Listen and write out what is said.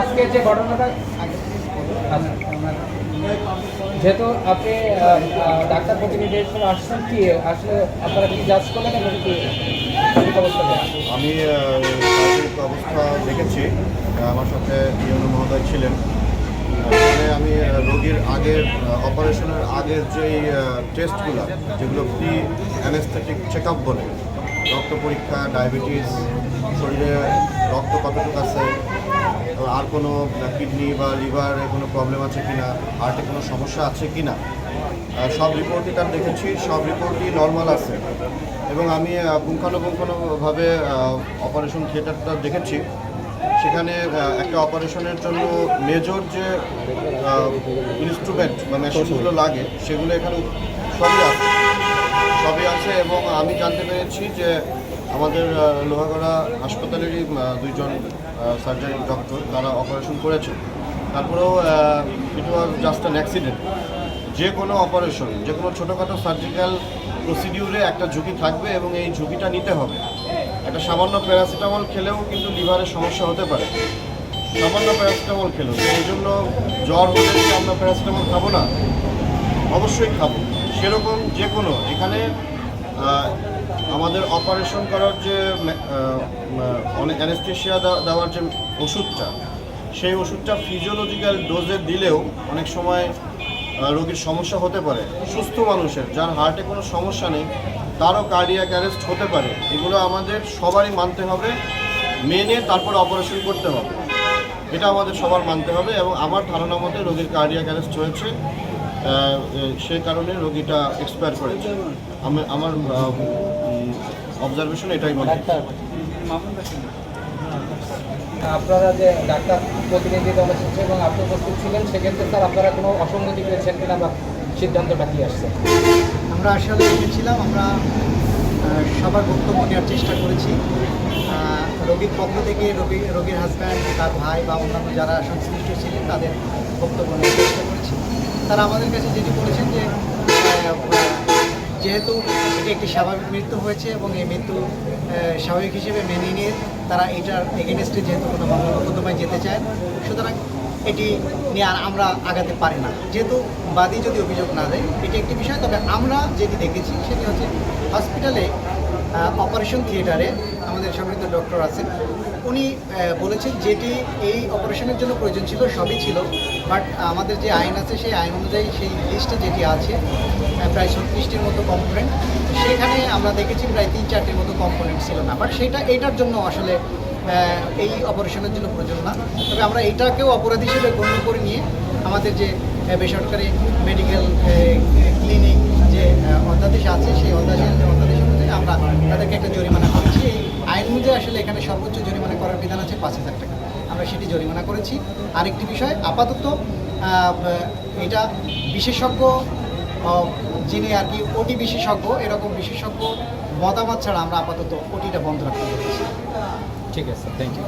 আজকে যে ঘটনাটা যেহেতু আপনি ডাক্তার প্রতিনিধি হিসেবে আসছেন, কি আসলে আপনারা কি জাজ করলেন? আমি অবস্থা দেখেছি। আমার সাথে ইউনো মহোদয় ছিলেন। আমি রোগীর আগের অপারেশনের আগের যেই টেস্টগুলো যেগুলো প্রি অ্যানেস্থেটিক চেক বলে, রক্ত পরীক্ষা ডায়াবেটিস শরীরে রক্ত কতটুকু আছে আর কোনো কিডনি বা লিভারে কোনো প্রবলেম আছে কি না হার্টে কোনো সমস্যা আছে কি না সব রিপোর্টই তার দেখেছি, সব রিপোর্টই নর্মাল আছে। এবং আমি পুঙ্খানুপুঙ্খানুভাবে অপারেশন থিয়েটারটা দেখেছি। সেখানে একটা অপারেশনের জন্য মেজর যে ইনস্ট্রুমেন্ট বা মেশিনগুলো লাগে, সেগুলো এখানে সবই আছে। সবই আছে এবং আমি জানতে পেরেছি যে আমাদের লোহাগড়া হাসপাতালেরই দুইজন সার্জারি ডক্টর তারা অপারেশন করেছেন। তারপরেও it was just an accident যে কোনো অপারেশন যে কোনো ছোটোখাটো সার্জিক্যাল প্রসিডিউরে একটা ঝুঁকি থাকবে এবং এই ঝুঁকিটা নিতে হবে। একটা সামান্য প্যারাসিটামল খেলেও কিন্তু লিভারের সমস্যা হতে পারে। সামান্য প্যারাসিটামল খেলেও এই জন্য জ্বর হলে আমরা প্যারাসিটামল খাব না, অবশ্যই খাব। সেরকম যে কোনো, এখানে আমাদের অপারেশন করার যে অনেক অ্যানেস্থেশিয়া দেওয়ার যে ওষুধটা, সেই ওষুধটা ফিজিওলজিক্যাল ডোজে দিলেও অনেক সময় রোগীর সমস্যা হতে পারে। সুস্থ মানুষের, যার হার্টে কোনো সমস্যা নেই, তারও কার্ডিয়াক অ্যারেস্ট হতে পারে। এগুলো আমাদের সবারই মানতে হবে, মেনে তারপর অপারেশন করতে হবে। এটা আমাদের সবার মানতে হবে এবং আমার ধারণা মতে রোগীর কার্ডিয়াক অ্যারেস্ট হয়েছে। সেই কারণে রোগীটা এক্সপায়ার করেছে। আমি আমার অবজারভেশন এটাই বলে। আপনারা যে ডাক্তার প্রতিনিধি দল এসেছে এবং আপনি উপস্থিত ছিলেন সেক্ষেত্রে স্যার আপনারা কোনো অসঙ্গতি পেয়েছেন কিনা বা সিদ্ধান্তটা কি আসছে? আমরা আসলে এসেছিলাম আমরা সবার বক্তব্য নেওয়ার চেষ্টা করেছি। রোগীর পক্ষ থেকে রোগী রোগীর হাজব্যান্ড তার ভাই বা অন্যান্য যারা সংশ্লিষ্ট ছিলেন তাদের বক্তব্য তারা আমাদের কাছে যেটি বলেছেন যে যেহেতু এটি একটি স্বাভাবিক মৃত্যু হয়েছে এবং এই মৃত্যু স্বাভাবিক হিসেবে মেনে নিয়ে তারা এটার এগেনস্টে যেহেতু কোনো মামলা মোকদ্দমায় যেতে চায়, সুতরাং এটি নিয়ে আর আমরা আগাতে পারি না। যেহেতু বাদী যদি অভিযোগ না দেয়, এটি একটি বিষয়, তবে আমরা যেটি দেখেছি সেটি হচ্ছে হসপিটালে অপারেশন থিয়েটারে আমাদের সম্মানিত ডক্টর আছেন উনি বলেছেন যেটি এই অপারেশনের জন্য প্রয়োজন ছিল, সবই ছিল। বাট আমাদের যে আইন আছে, সেই আইন অনুযায়ী সেই লিস্টে যেটি আছে প্রায় ছত্রিশটির মতো কম্পোনেন্ট সেখানে আমরা দেখেছি প্রায় তিন চারটির মতো কম্পোনেন্ট ছিল না। বাট সেটা এইটার জন্য আসলে এই অপারেশনের জন্য প্রয়োজন না। তবে আমরা এটাকেও অপরাধ হিসেবে গণ্য করে নিয়ে আমাদের যে বেসরকারি মেডিকেল ক্লিনিক যে অধ্যাদেশ আছে, সেই অধ্যাদেশ অধ্যাদেশ অনুযায়ী আমরা তাদেরকে একটা জরিমানা অনুযায়ী আসলে এখানে সর্বোচ্চ জরিমানা করার বিধান আছে পাঁচ হাজার টাকা। আমরা সেটি জরিমানা করেছি। আরেকটি বিষয়, আপাতত এটা বিশেষজ্ঞ যিনি আর কি ওটি বিশেষজ্ঞ, এরকম বিশেষজ্ঞ মতামত ছাড়া আমরা আপাতত ওটিটা বন্ধ রাখতে ঠিক আছে থ্যাংক ইউ